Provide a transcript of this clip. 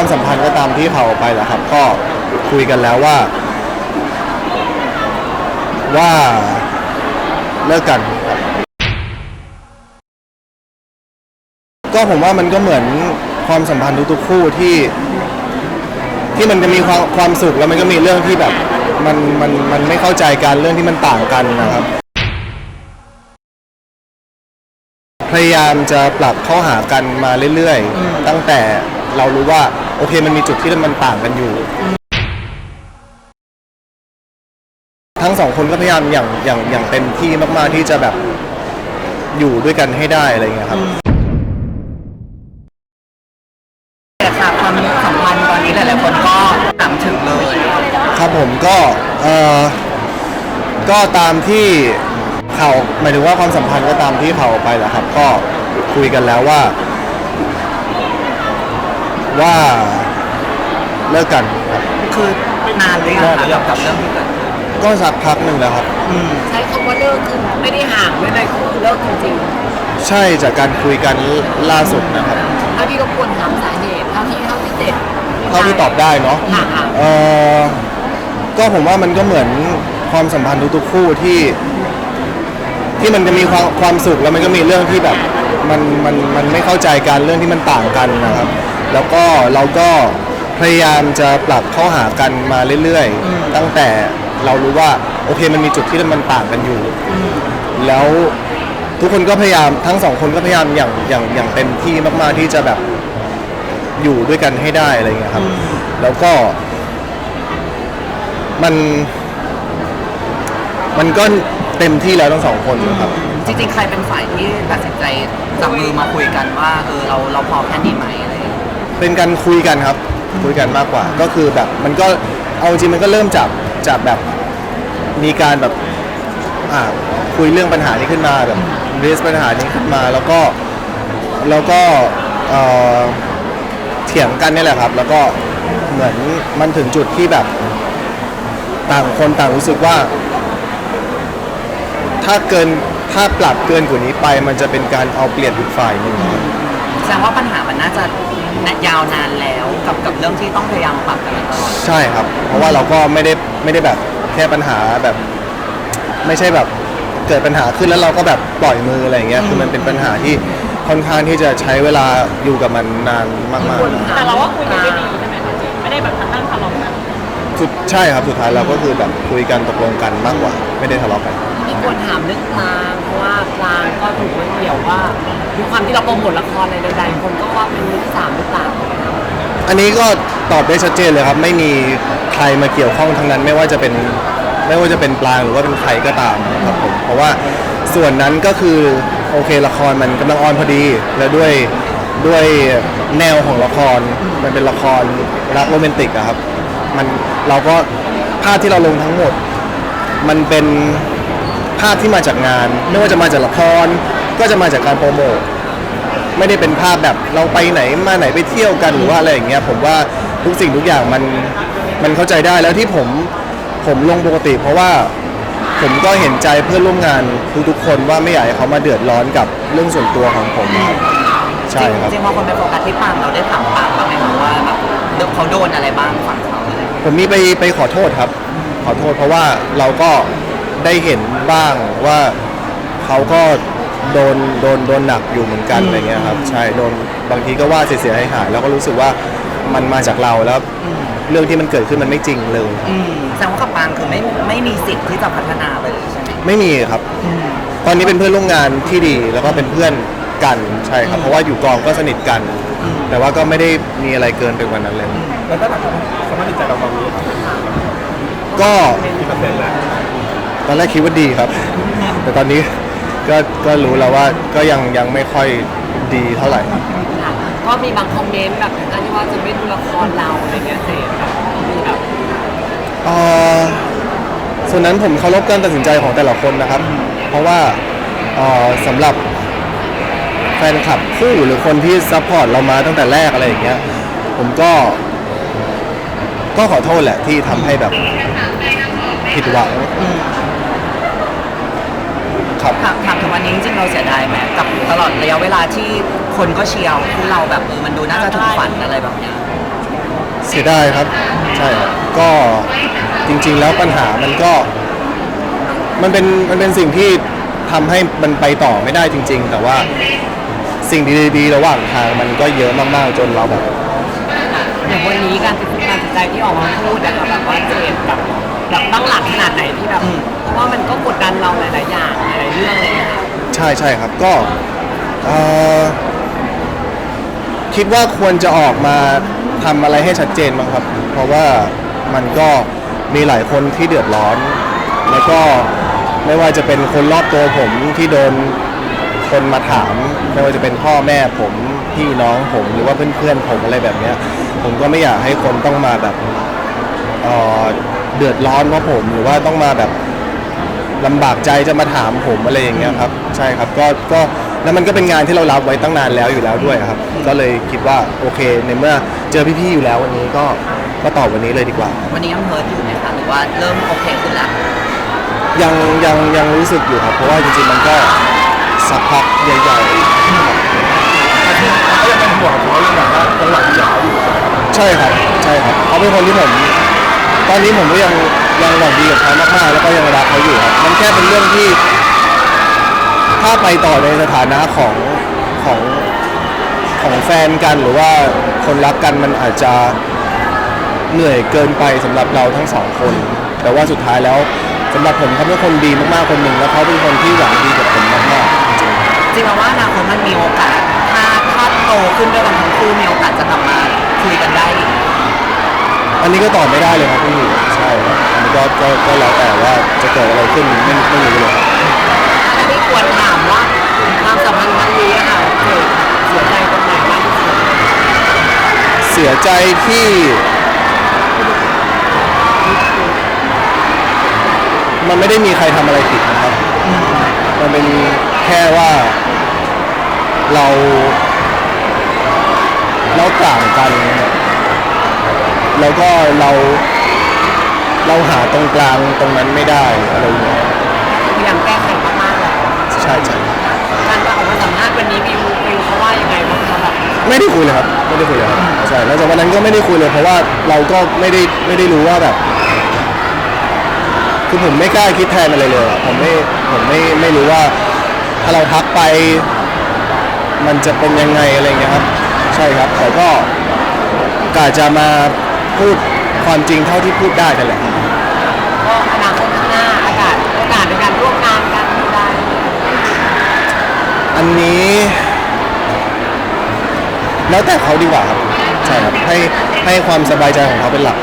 ความสัมพันธ์ก็ตามที่เขาไปแหละครับ ก็คุยกันแล้วว่า ว่าเลิกกันครับก็ผมว่ามันก็เหมือนความสัมพันธ์ทุกๆคู่ที่ ที่มันจะมีความความสุขแล้วมันก็มีเรื่องที่แบบมันมันมันไม่เข้าใจกันเรื่องที่มันต่างกันนะครับ พยายามจะปรับเข้าหากันมาเรื่อยๆ ตั้งแต่ เรารู้ว่าโอเคมันมีจุดที่มันต่างกันอยู่ ทั้งสองคนก็พยายามอย่างอย่างอย่างเต็มที่มากๆที่จะแบบอยู่ด้วยกันให้ได้อะไรเงี้ยครับแต่ค่ะความสัมพันธ์ตอนนี้หลายๆคนก็ถามถึงเลย ครับผมก็เออก็ตามที่เขาหมายถึงว่าความสัมพันธ์ก็ตามที่เขาไปแหละครับ ก็คุยกันแล้วว่า ว่าเลิกกันครับคือนานหรือยังคะกับกับเรื่องที่เกิดขึ้นก็สักพักหนึ่งแล้วครับอืมใช้คำว่าเลิกคือไม่ได้ห่างไม่ได้คือเลิกจริงใช่จากการคุยกันล่าสุดนะครับ ๆเท่าที่รบกวนถามสาเหตุเท่าที่เท่าที่เด็ดเท่าที่ตอบได้เนาะค่ะค่ะเออก็ผมว่ามันก็เหมือนความสัมพันธ์ทุกๆคู่ที่ ที่มันจะมีความความสุขแล้วมันก็มีเรื่องที่แบบ มันมันมันไม่เข้าใจกันเรื่องที่มันต่างกันนะครับ แล้วก็เราก็พยายามจะปรับเข้าหากันมาเรื่อยๆ ตั้งแต่เรารู้ว่าโอเคมันมีจุดที่มันต่างกันอยู่ แล้วทุกคนก็พยายามทั้งสองคนก็พยายามอย่างอย่างอย่างเต็มที่มากๆที่จะแบบอยู่ด้วยกันให้ได้อะไรเงี้ยครับ แล้วก็ มัน มันก็เต็มที่แล้วทั้งสองคนครับ จริงๆ ใครเป็นฝ่ายที่ตัดสินใจจับมือมาคุยกันว่าเออเราเราพอแค่นี้ไหมอะไรอย่าง เป็นการคุยกันครับ คุยกันมากกว่า ก็คือแบบมันก็เอาจริงมันก็เริ่มจากจากแบบมีการแบบอ่าคุยเรื่องปัญหานี้ขึ้นมาแบบเรสปัญหานี้ขึ้นมาแล้วก็แล้วก็เอ่อเถียงกันนี่แหละครับ แล้วก็เหมือนมันถึงจุดที่แบบต่างคนต่างรู้สึกว่า ถ้าเกินถ้าปรับเกินกว่านี้ไป มันจะเป็นการเอาเปรียบอีกฝ่ายหนึ่งครับ แสดงว่าปัญหามันน่าจะ ยาวนานแล้วกับกับเรื่องที่ต้องพยายามปรับกันมาตลอดใช่ครับ เพราะว่าเราก็ไม่ได้ไม่ได้แบบแค่ปัญหาแบบ ไม่ใช่แบบเกิดปัญหาขึ้นแล้วเราก็แบบปล่อยมืออะไรอย่างเงี้ยคือมันเป็นปัญหาที่ค่อนข้างที่จะใช้เวลาอยู่กับมันนานมากแต่เราว่าคุยกันได้ดีใช่ไหมคะไม่ได้แบบทางด้านทะเลาะกัน ๆสุดใช่ครับสุดท้ายเราก็คือแบบคุยกันตกลงกันมากกว่า ไม่ได้ทะเลาะกันมี ควรถามเรื่องกลางเพราะว่ากลางก็ถูกมันเกี่ยวว่าด้วยความที่เราโปรโมทละครอะไรใดๆคนก็ว่าเป็นมือที่สามหรือเปล่าอันนี้ก็ตอบได้ชัดเจนเลยครับ ไม่มีใครมาเกี่ยวข้องทั้งนั้น ไม่ว่าจะเป็นไม่ว่าจะเป็นปลางหรือว่าเป็นใครก็ตามครับผมเพราะว่าส่วนนั้นก็คือโอเคละครมันกำลังออนพอดี แล้วด้วยด้วยแนวของละครมันเป็นละครรักโรแมนติกอะครับ มันเราก็ภาพที่เราลงทั้งหมด มันเป็น ภาพที่มาจากงาน ไม่ว่าจะมาจากละคร ก็จะมาจากการโปรโมทไม่ได้เป็นภาพแบบเราไปไหนมาไหนไปเที่ยวกันหรือว่าอะไรอย่างเงี้ยผมว่าทุกสิ่งทุกอย่างมันมันเข้าใจได้แล้วที่ผมผมลงปกติ เพราะว่าผมก็เห็นใจเพื่อนร่วมงานทุกๆคนว่าไม่อยากให้เขามาเดือดร้อนกับเรื่องส่วนตัวของผมครับใช่ครับ จริงๆพอคนไปโฟกัสที่ปางเราได้ถามปางบ้างไหมคะว่าแบบเขาโดนอะไรบ้างฝั่งเขาอะไรผมมีไปไปขอโทษครับ ขอโทษเพราะว่าเราก็ ได้เห็นบ้างว่าเขาก็โดนโดนโดนหนักอยู่เหมือนกันอะไรเงี้ยครับใช่โดนบางทีก็ว่าเสียหายหายๆแล้วก็รู้สึกว่ามันมาจากเราแล้วเรื่องที่มันเกิดขึ้นมันไม่จริงเลย อืมแสดงว่ากับปางคือไม่ไม่มีสิทธิ์ที่จะพัฒนาเลยใช่ไหมไม่มีครับตอนนี้เป็นเพื่อนร่วมงานที่ดีแล้วก็เป็นเพื่อนกันใช่ครับ เพราะว่าอยู่กองก็สนิทกัน แต่ว่าก็ไม่ได้มีอะไรเกินไปกว่านั้นเลย แล้วถ้าสามารถติดใจเราตอนนี้ครับก็กี่เปอร์เซ็นต์แล้ว ตอนแรกคิดว่าดีครับ แต่ตอนนี้ก็ก็รู้แล้วว่าก็ยังยังไม่ค่อยดีเท่าไหร่ ค่ะก็มีบางคอมเมนต์แบบอันที่ว่าจะไม่ดูละครเราอะไรเงี้ยเสพแบบมีแบบเอ่อส่วนนั้นผมเคารพการตัดสินใจของแต่ละคนนะครับ เพราะว่าเอ่อสำหรับแฟนคลับคู่หรือคนที่ซัพพอร์ตเรามาตั้งแต่แรกอะไรอย่างเงี้ย ผมก็ ก็ขอโทษแหละที่ทำให้แบบผิดหวัง ครับ ถามถามถึงวันนี้จริงๆเราเสียดายไหมกับตลอดระยะเวลาที่คนก็เชียร์คู่เราแบบเออมันดูน่าจะถึงฝันอะไรแบบเนี้ยเสียดายครับ ใช่ครับก็จริง ๆ แล้วปัญหามันก็ มันเป็นมันเป็นสิ่งที่ทำให้มันไปต่อไม่ได้จริง ๆ แต่ว่าสิ่งดีๆ ระหว่างทางมันก็เยอะมากๆจนเราแบบ อย่างวันนี้การตัดสินการตัดสินใจที่ออกมาพูดนะคะแบบว่าเจนแบบ แบบตั้งหลักขนาดไหนที่แบบเพราะว่ามันก็กดดันเราหลายๆอย่างหลายๆเรื่องเลยนะคะใช่ใช่ครับก็เอ่อคิดว่าควรจะออกมาทำอะไรให้ชัดเจนบ้างครับ เพราะว่ามันก็มีหลายคนที่เดือดร้อน แล้วก็ไม่ว่าจะเป็นคนรอบตัวผมที่โดนคนมาถาม ไม่ว่าจะเป็นพ่อแม่ผมพี่น้องผมหรือว่าเพื่อนๆผมอะไรแบบเนี้ยผมก็ไม่อยากให้คนต้องมาแบบเอ่อ เดือดร้อนเพราะผมหรือว่าต้องมาแบบลำบากใจจะมาถามผมอะไรอย่างเงี้ยครับ ใช่ครับก็ก็แล้วมันก็เป็นงานที่เรารับไว้ตั้งนานแล้วอยู่แล้วด้วยครับ ก็เลยคิดว่าโอเคในเมื่อเจอพี่ๆอยู่แล้ววันนี้ก็ก็ตอบวันนี้เลยดีกว่า วันนี้ยังเฮิร์ตอยู่ไหมคะหรือว่าเริ่มโอเคขึ้นแล้วยังยังยังรู้สึกอยู่ครับ เพราะว่าจริงๆมันก็สักพักใหญ่ก็ยังเป็นห่วงเขาอยู่แบบว่าจังหวะที่เขาอยู่ๆใช่ครับใช่ครับเขาเป็นคนที่ผม ตอนนี้ผมก็ยังยังหวังดีกับเขามากๆแล้วก็ยังรักเขาอยู่ครับมันแค่เป็นเรื่องที่ ถ้าไปต่อในสถานะของของของแฟนกันหรือว่าคนรักกันมันอาจจะเหนื่อยเกินไปสำหรับเราทั้งสองคน แต่ว่าสุดท้ายแล้วสำหรับผมเขาเป็นคนดีมากๆคนหนึ่งแล้วเขาเป็นคนที่หวังดีกับผมมากๆจริงจริงๆวว่าอนาคตมันมีโอกาส ถ้าถ้าโตขึ้นด้วยกันทั้งคู่มีโอกาสจะกลับมาคุยกันได้อีก อันนี้ก็ตอบไม่ได้เลยครับพี่ใช่ครับอันนี้ก็ก็ก็แล้วแต่ว่าจะเกิดอะไรขึ้นไม่ไม่รู้เลยครับอันนี้ควรถามว่าความสัมพันธ์ครั้งนี้อะค่ะเกิดเสียใจตรงไหนมากที่สุดเสียใจที่มันไม่ได้มีใครทำอะไรผิดนะครับ มันเป็นแค่ว่าเราเราต่างกัน แล้วก็เราเราหาตรงกลางตรงนั้นไม่ได้อะไรอย่างเงี้ยพยายามแก้ไขมากๆแล้วใช่ใช่การมาออกมาสัมภาษณ์วันนี้วิววิวเขาว่ายังไงบ้างคะแบบไม่ได้คุยเลยครับไม่ได้คุยเลยครับใช่แล้วจากวันนั้นก็ไม่ได้คุยเลย เพราะว่าเราก็ไม่ได้ไม่ได้รู้ว่าแบบ คือผมไม่กล้าคิดแทนอะไรเลยอะผมไม่ผมไม่ไม่รู้ว่า ถ้าเราทักไป มันจะเป็นยังไงอะไรเงี้ยครับ ใช่ครับแต่ก็กาจะมา พูดความจริงเท่าที่พูดได้นั่นแหละ ก็อนาคตข้างหน้าอากาศโอกาสในการร่วมงานกันได้อันนี้ แล้วแต่เขาดีกว่าครับ ใช่ครับ ให้ให้ความสบายใจของเขาเป็นหลัก